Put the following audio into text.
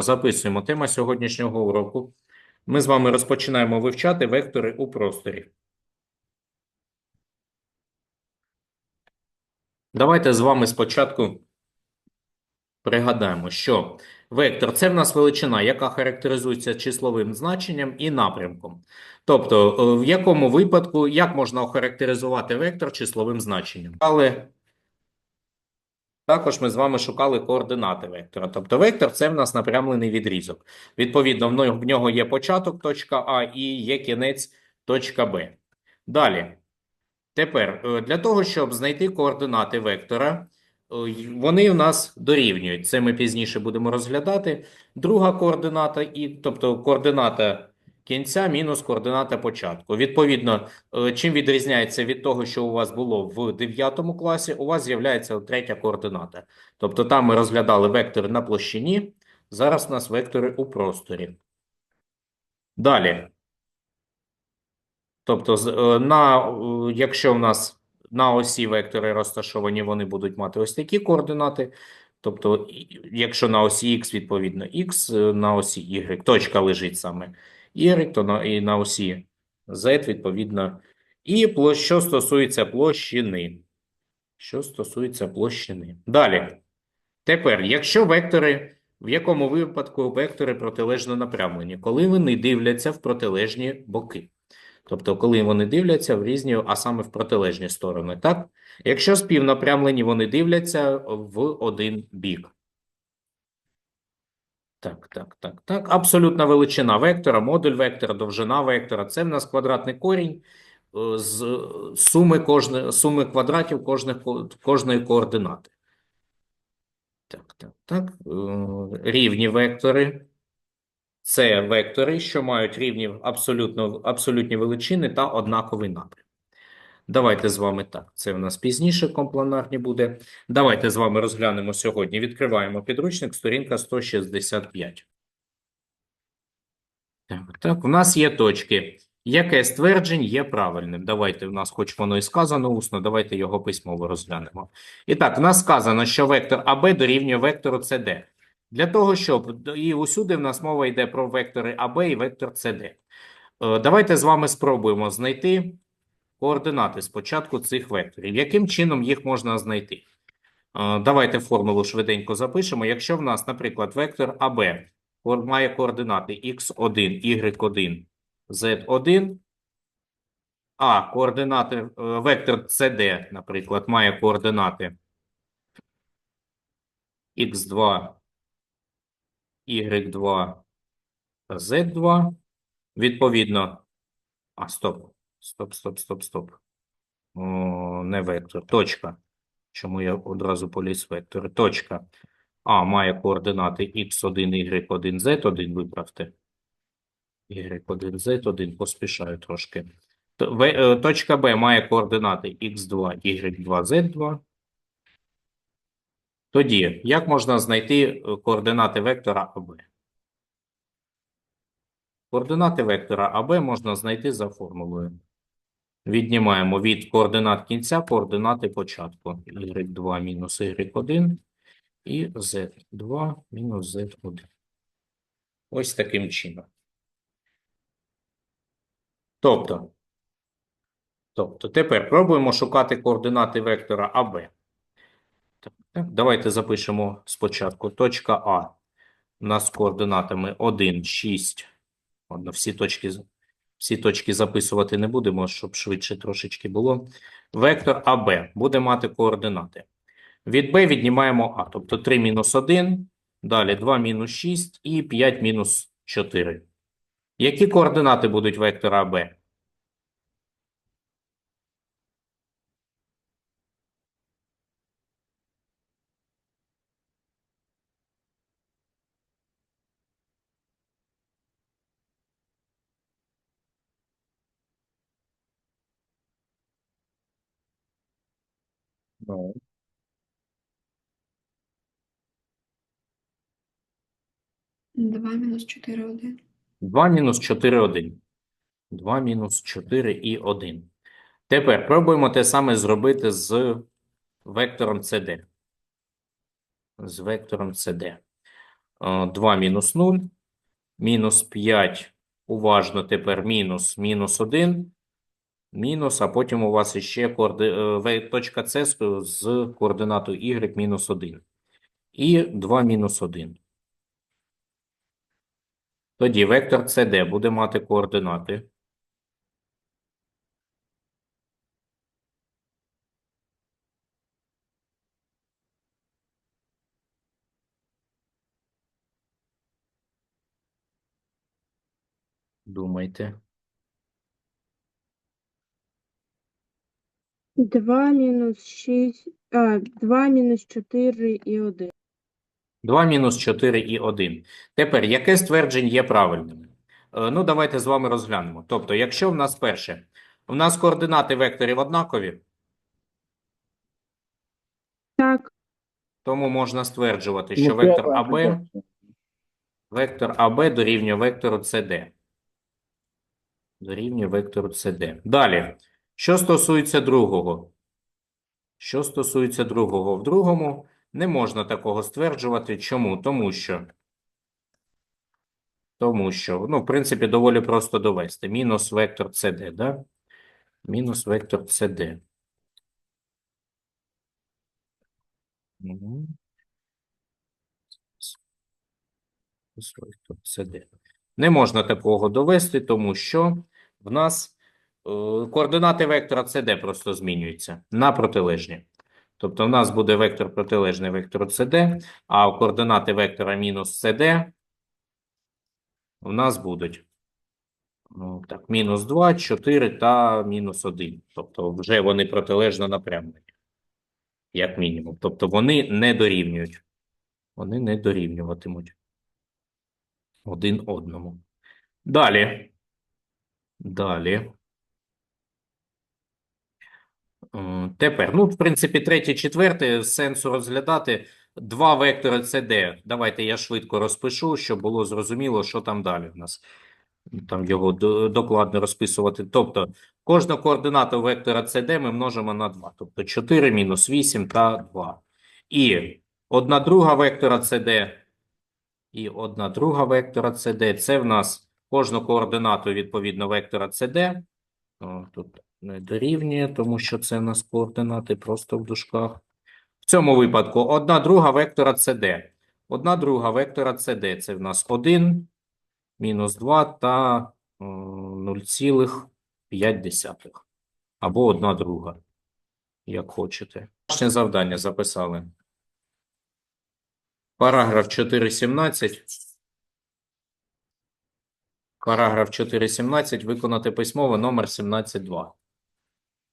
Записуємо. Тема сьогоднішнього уроку. Ми з вами розпочинаємо вивчати вектори у просторі. Давайте з вами спочатку пригадаємо, що вектор – це в нас величина, яка характеризується числовим значенням і напрямком. Тобто, е, в якому випадку, як можна охарактеризувати вектор числовим значенням? Але також ми з вами шукали координати вектора. Тобто вектор – це в нас напрямлений відрізок. Відповідно, в нього- є початок точка А і є кінець точка Б. Далі. Тепер, е, для того, щоб знайти координати вектора, е, вони у нас дорівнюють. Це ми пізніше будемо розглядати. Друга координата, і, тобто координата кінця мінус координата початку. Відповідно, е, чим відрізняється від того, що у вас було в 9 класі, у вас з'являється третя координата. Тобто там ми розглядали вектори на площині, зараз у нас вектори у просторі. Далі. Тобто, е, на, е, якщо в нас на осі вектори розташовані, вони будуть мати ось такі координати. Тобто, якщо на осі Х, відповідно, Х, на осі Y, точка лежить саме Y, то на, і на осі Z, відповідно, і що стосується площини. Що стосується площини. Далі. Тепер, якщо вектори, в якому випадку вектори протилежно напрямлені? Коли вони дивляться в протилежні боки. Тобто, коли вони дивляться в різні, а саме в протилежні сторони, так? Якщо співнапрямлені, вони дивляться в один бік. Так, так, так, так. Абсолютна величина вектора, модуль вектора, довжина вектора. Це в нас квадратний корінь е, з е, суми, кожне, суми квадратів кожних, кожної координати. Так, так, так. Е, Рівні вектори. Це вектори, що мають рівні абсолютно, абсолютні величини та однаковий напрям. Давайте з вами так. Це в нас пізніше компланарні буде. Давайте з вами розглянемо сьогодні. Відкриваємо підручник, сторінка 165. Так, так, у нас є точки. Яке стверджень є правильним? Давайте, в нас хоч воно і сказано усно, давайте його письмово розглянемо. І так, в нас сказано, що вектор АБ дорівнює вектору СД. Для того, щоб, і усюди в нас мова йде про вектори АБ і вектор СД. Е, Давайте з вами спробуємо знайти координати спочатку цих векторів. Яким чином їх можна знайти? Давайте формулу швиденько запишемо. Якщо в нас, наприклад, вектор АБ має координати x1, y1, z1, а координати, е, вектор CD, наприклад, має координати x2, y2 z2, відповідно, а, стоп, стоп, стоп, стоп, стоп. О, не вектор, точка. Чому я одразу поліз в вектори? Точка. А має координати x1, y1, z1, виправте. y1, z1, поспішаю трошки. Е, Точка Б має координати x2, y2, z2. Тоді, як можна знайти е, координати вектора АБ? Координати вектора АБ можна знайти за формулою. Віднімаємо від координат кінця координати початку. y2 мінус y1 і z2 мінус z1. Ось таким чином. Тобто, тобто тепер пробуємо шукати координати вектора АБ. Давайте запишемо спочатку. Точка А у нас координатами 1, 6. Ладно, всі точки, всі точки записувати не будемо, щоб швидше трошечки було. Вектор АБ буде мати координати. Від Б віднімаємо А, тобто 3 мінус 1, далі 2 мінус 6 і 5 мінус 4. Які координати будуть вектора АБ? Ну, Два мінус чотири один. 2 мінус 4, 1. 2 мінус 4 і 1. Тепер пробуємо те саме зробити з вектором CD. З вектором CD. Е, 2 мінус 0, мінус 5, уважно тепер мінус, мінус 1, мінус, а потім у вас іще коорди... е, точка С з координатою y мінус 1. І 2 мінус 1. Тоді вектор CD буде мати координати. Думайте. 2 мінус 6, а, 2 мінус 4 і 1. 2 мінус 4 і 1. Тепер, яке ствердження є правильним? Е, Ну, давайте з вами розглянемо. Тобто, якщо в нас перше, у нас координати векторів однакові, Так, тому можна стверджувати, що вектор АБ, вектор АБ дорівнює вектору CD. Дорівнює вектору CD. Далі, що стосується другого? Що стосується другого? В другому не можна такого стверджувати. Чому? Тому що Тому що, ну, в принципі, доволі просто довести. Мінус вектор CD, да? Мінус вектор CD. Не можна такого довести, тому що в нас координати вектора CD просто змінюються на протилежні. Тобто в нас буде вектор протилежний вектору CD, а координати вектора мінус CD у нас будуть ну, так, мінус 2, 4 та мінус 1. Тобто вже вони протилежно напрямлені, як мінімум. Тобто вони не дорівнюють. Вони не дорівнюватимуть один одному. Далі. Далі. Е, Тепер, ну, в принципі, третє, четверте сенсу розглядати. Два вектори CD. Давайте я швидко розпишу, щоб було зрозуміло, що там далі в нас. Там його докладно розписувати. Тобто, кожну координату вектора CD ми множимо на 2. Тобто 4 мінус 8 та 2. І одна друга вектора CD і одна друга вектора CD. Це в нас кожну координату відповідно вектора CD. Тут не дорівнює, тому що це в нас координати просто в дужках. В цьому випадку одна друга вектора CD. Одна друга вектора CD. Це в нас 1, мінус 2 та е, 0,5. Або одна друга, як хочете. Домашнє завдання записали. Параграф 4.17. Параграф 4.17 виконати письмово номер 17.2.